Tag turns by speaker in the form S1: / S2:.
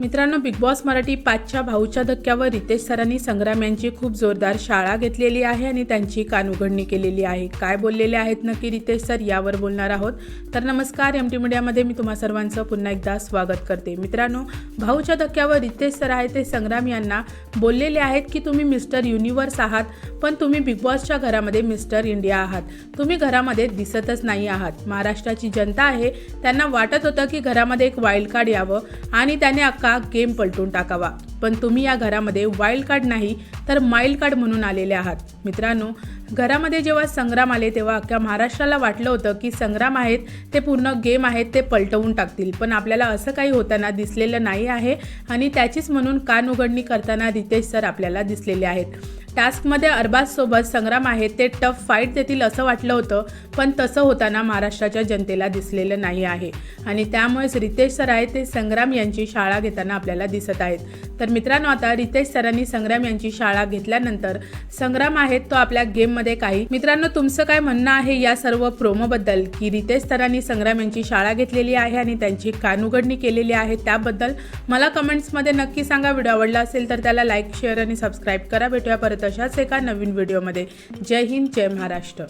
S1: मित्रांनो big boss Marathi पाचच्या भाऊच्या धक्क्यावर रितेश सरांनी संग्राम यांची खूप जोरदार शाळा घेतलेली आहे आणि त्यांची कानउघडणी केलेली आहे. काय बोललेले आहेत नक्की रितेश सर यावर बोलणार आहोत. तर नमस्कार एम टी मीडियामध्ये मी तुम्हा सर्वांचं पुन्हा एकदा स्वागत करते. मित्रांनो भाऊच्या धक्क्यावर रितेश सर आहे ते संग्राम यांना बोललेले आहेत की तुम्ही मिस्टर युनिवर्स आहात पण तुम्ही बिग बॉसच्या घरामध्ये मिस्टर इंडिया आहात. तुम्ही घरामध्ये दिसतच नाही आहात. महाराष्ट्राची जनता आहे. त्यांना वाटत होतं की घरामध्ये एक वाईल्ड कार्ड यावं आणि त्याने अक्का हा गेम पलटून टाकावा. पण तुम्ही या घरामध्ये वाईल्ड कार्ड नाही तर माइल्ड कार्ड म्हणून आलेले आहात. मित्रांनो घरामध्ये जेव्हा संग्राम आले तेव्हा अख्ख्या महाराष्ट्राला वाटलं होतं की संग्राम आहेत ते पूर्ण गेम आहेत ते पलटवून टाकतील. पण आपल्याला असं काही होताना दिसलेलं नाही आहे आणि त्याचीच म्हणून कान उघडणी करताना रितेश सर आपल्याला दिसलेले आहेत. टास्कमध्ये अरबाजसोबत संग्राम आहेत ते टफ फाईट देतील असं वाटलं होतं पण तसं होताना महाराष्ट्राच्या जनतेला दिसलेलं नाही आहे. आणि त्यामुळेच रितेश सर आहे ते संग्राम यांची शाळा घेताना आपल्याला दिसत आहेत. तर मित्रांनो आता रितेश सरांनी संग्राम यांची शाळा घेतल्यानंतर संग्राम आहेत तो आपल्या गेममध्ये काही. मित्रांनो तुमचं काय म्हणणं आहे या सर्व प्रोमोबद्दल? की रितेश सरांनी संग्राम यांची शाळा घेतलेली आहे आणि त्यांची कानुघडणी केलेली आहे त्याबद्दल मला कमेंट्समध्ये नक्की सांगा. व्हिडिओ आवडला असेल तर त्याला लाईक शेअर आणि सबस्क्राईब करा. भेटूया परत तशाच एका नवीन व्हिडिओमध्ये. जय हिंद जय महाराष्ट्र.